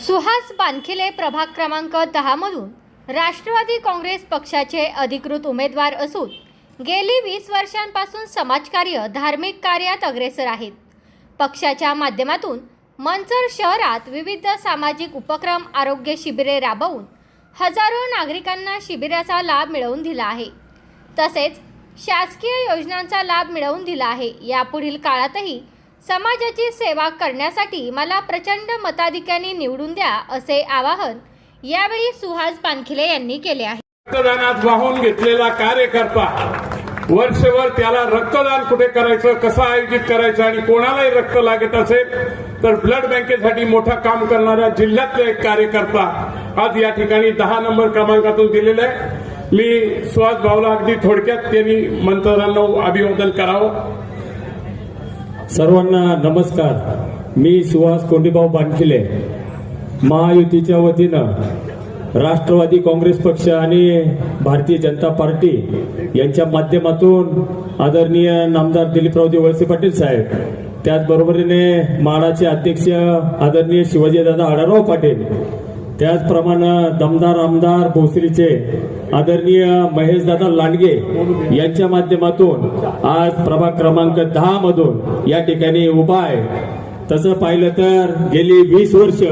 सुहास बानखिले प्रभाग क्रमांक दहामधून राष्ट्रवादी काँग्रेस पक्षाचे अधिकृत उमेदवार असून गेली वीस वर्षांपासून समाजकार्य धार्मिक कार्यात अग्रेसर आहेत. पक्षाच्या माध्यमातून मंचर शहरात विविध सामाजिक उपक्रम आरोग्य शिबिरे राबवून हजारो नागरिकांना शिबिराचा लाभ मिळवून दिला आहे. तसेच शासकीय योजनांचा लाभ मिळवून दिला आहे. यापुढील काळातही समाजाची सेवा करण्यासाठी मला प्रचंड मताधिक्याने निवडून द्या असे आवाहन यावेळी सुहास पानखिले यांनी केले आहे. रक्तदानात वाहून घेतलेला कार्यकर्ता वर्षभर त्याला रक्तदान कुठे करायचं कसं आयोजित करायचं आणि कोणालाही रक्त लागत असेल तर ब्लड बँकेसाठी मोठं काम करणाऱ्या जिल्ह्यातला एक कार्यकर्ता आज या ठिकाणी दहा नंबर क्रमांकातून दिलेला आहे. मी सुहास भाऊला अगदी थोडक्यात त्यांनी मंत्र्यांना अभिवादन करावं. सर्वांना नमस्कार. मी सुहास कोंडीभाऊ बानखिले. महायुतीच्या वतीनं राष्ट्रवादी काँग्रेस पक्ष आणि भारतीय जनता पार्टी यांच्या माध्यमातून आदरणीय नामदार दिलीपरावजी वळसे पाटील साहेब त्याचबरोबरीने माडाचे अध्यक्ष आदरणीय शिवाजीदादा आढळराव पाटील त्याचप्रमाणे दमदार आमदार भोसरीचे आदरणीय महेशदादा लांडगे यांच्या माध्यमातून आज प्रभाग क्रमांक दहा मधून या ठिकाणी उभा आहे तसं पाहिलं तर गेली वीस वर्ष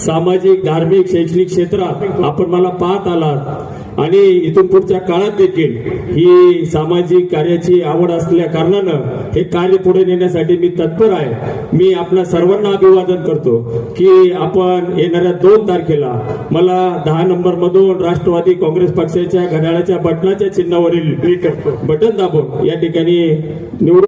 सामाजिक धार्मिक शैक्षणिक क्षेत्रात आपण मला पाहत आलात. आणि इथून पुढच्या काळात देखील ही सामाजिक कार्याची आवड असल्या कारणानं हे कार्य पुढे नेण्यासाठी मी तत्पर आहे. मी आपल्या सर्वांना अभिवादन करतो की आपण येणाऱ्या दोन तारखेला मला दहा नंबर मधून राष्ट्रवादी काँग्रेस पक्षाच्या घड्याळाच्या बटनाच्या चिन्हावरील बटन दाबून या ठिकाणी निवडून